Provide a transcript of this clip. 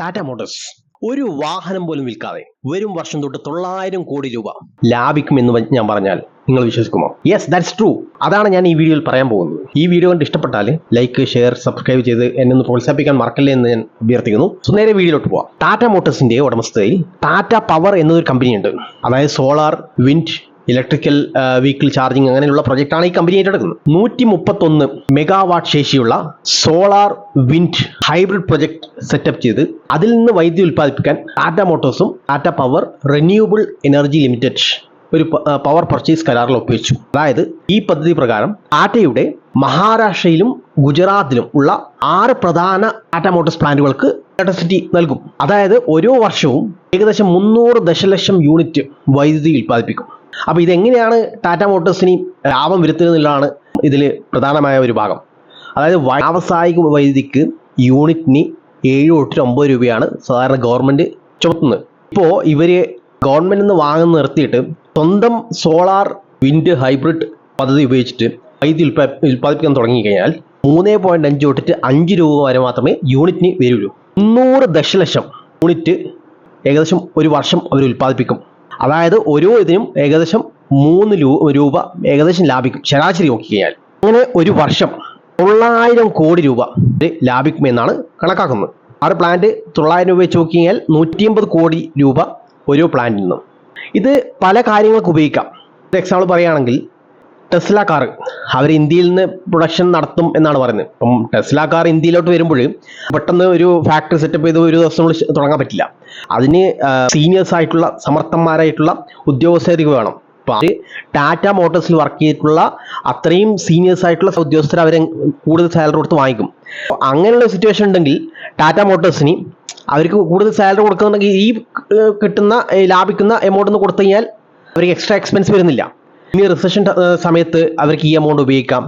Tata Motors ഒരു വാഹനം പോലും വിൽക്കാതെ വരും വർഷം തൊട്ട് തൊള്ളായിരം കോടി രൂപ ലാഭിക്കുമെന്ന് ഞാൻ പറഞ്ഞാൽ നിങ്ങൾ വിശ്വസിക്കുമോ? യെസ് ദാറ്റ്സ് ട്രൂ അതാണ് ഞാൻ ഈ വീഡിയോയിൽ പറയാൻ പോകുന്നത്. ഈ വീഡിയോ കണ്ട് ഇഷ്ടപ്പെട്ടാൽ ലൈക്ക് ഷെയർ സബ്സ്ക്രൈബ് ചെയ്ത് എന്നെ ഒന്ന് പ്രോത്സാഹിപ്പിക്കാൻ മറക്കല്ലേ എന്ന് ഞാൻ അഭ്യർത്ഥിക്കുന്നു. സോ നേരെ വീഡിയോയിലോട്ട് പോവാം. ടാറ്റ മോട്ടോഴ്സിന്റെ ഉടമസ്ഥതയിൽ ടാറ്റ പവർ എന്നൊരു കമ്പനിയുണ്ട് അതായത് solar wind electrical vehicle charging അങ്ങനെയുള്ള പ്രൊജക്റ്റാണ് ഈ കമ്പനി ഏറ്റെടുക്കുന്നത്. നൂറ്റി മുപ്പത്തൊന്ന് മെഗാവാട്ട് ശേഷിയുള്ള solar wind hybrid project setup ചെയ്ത് അതിൽ നിന്ന് വൈദ്യുതി ഉൽപ്പാദിപ്പിക്കാൻ Tata മോട്ടോഴ്സും Tata power renewable energy limited ഒരു പവർ പർച്ചേസ് കരാറിൽ ഒപ്പുവെച്ചു. അതായത് ഈ പദ്ധതി പ്രകാരം ടാറ്റയുടെ മഹാരാഷ്ട്രയിലും ഗുജറാത്തിലും ഉള്ള ആറ് പ്രധാന ടാറ്റ മോട്ടോഴ്സ് പ്ലാന്റുകൾക്ക് ഇലക്ട്രിസിറ്റി നൽകും. അതായത് ഓരോ വർഷവും ഏകദേശം മുന്നൂറ് ദശലക്ഷം യൂണിറ്റ് വൈദ്യുതി ഉൽപ്പാദിപ്പിക്കും. അപ്പോൾ ഇതെങ്ങനെയാണ് ടാറ്റ മോട്ടോഴ്സിന് ലാഭം വരുത്തുന്നത് എന്നുള്ളതാണ് ഇതിൽ പ്രധാനമായ ഒരു ഭാഗം. അതായത് വ്യാവസായിക വൈദ്യുതിക്ക് യൂണിറ്റിന് ഏഴ് തൊട്ട് ഒമ്പത് രൂപയാണ് സാധാരണ ഗവൺമെന്റ് ചുമത്തുന്നത്. ഇപ്പോൾ ഇവർ ഗവൺമെന്റ് നിന്ന് വാങ്ങുന്ന നിർത്തിയിട്ട് സ്വന്തം സോളാർ വിൻഡ് ഹൈബ്രിഡ് പദ്ധതി ഉപയോഗിച്ചിട്ട് വൈദ്യുതി ഉൽപാ ഉൽപ്പാദിപ്പിക്കാൻ തുടങ്ങിക്കഴിഞ്ഞാൽ മൂന്ന് പോയിന്റ് അഞ്ച് തൊട്ടിട്ട് അഞ്ച് രൂപ വരെ മാത്രമേ യൂണിറ്റിന് വരുള്ളൂ. മുന്നൂറ് ദശലക്ഷം യൂണിറ്റ് ഏകദേശം ഒരു വർഷം അവർ ഉൽപ്പാദിപ്പിക്കും. അതായത് ഓരോ ഇതിനും ഏകദേശം മൂന്ന് രൂപ ഏകദേശം ലാഭിക്കും. ശരാശരി നോക്കിക്കഴിഞ്ഞാൽ അങ്ങനെ ഒരു വർഷം തൊള്ളായിരം കോടി രൂപ ലാഭിക്കുമെന്നാണ് കണക്കാക്കുന്നത്. ആറ് പ്ലാന്റ് തൊള്ളായിരം രൂപ വെച്ച് നോക്കിക്കഴിഞ്ഞാൽ നൂറ്റി അമ്പത് കോടി രൂപ ഓരോ പ്ലാന്റിൽ നിന്നും. ഇത് പല കാര്യങ്ങൾക്ക് ഉപയോഗിക്കാം. ഒരു എക്സാമ്പിൾ പറയുകയാണെങ്കിൽ ടെസ്ല കാർ അവർ ഇന്ത്യയിൽ നിന്ന് പ്രൊഡക്ഷൻ നടത്തും എന്നാണ് പറയുന്നത്. അപ്പം ടെസ്ല കാർ ഇന്ത്യയിലോട്ട് വരുമ്പോൾ പെട്ടെന്ന് ഒരു ഫാക്ടറി സെറ്റപ്പ് ചെയ്ത് ഒരു ദിവസം തുടങ്ങാൻ പറ്റില്ല. അതിന് സീനിയേഴ്സ് ആയിട്ടുള്ള സമർത്ഥന്മാരായിട്ടുള്ള ഉദ്യോഗസ്ഥർക്ക് വേണം. അപ്പോൾ അവർ ടാറ്റ മോട്ടോഴ്സിൽ വർക്ക് ചെയ്തിട്ടുള്ള അത്രയും സീനിയേഴ്സ് ആയിട്ടുള്ള ഉദ്യോഗസ്ഥർ അവരെ കൂടുതൽ സാലറി കൊടുത്ത് വാങ്ങിക്കും. അങ്ങനെയുള്ള സിറ്റുവേഷൻ ഉണ്ടെങ്കിൽ ടാറ്റ മോട്ടോഴ്സിന് അവർക്ക് കൂടുതൽ സാലറി കൊടുക്കുന്നുണ്ടെങ്കിൽ ഈ കിട്ടുന്ന ലാഭിക്കുന്ന എമൗണ്ട് ഒന്ന് കൊടുത്തു കഴിഞ്ഞാൽ അവർക്ക് എക്സ്ട്രാ എക്സ്പെൻസ് വരുന്നില്ല. ഇനി റിസഷൻ സമയത്ത് അവർക്ക് ഈ എമൗണ്ട് ഉപയോഗിക്കാം.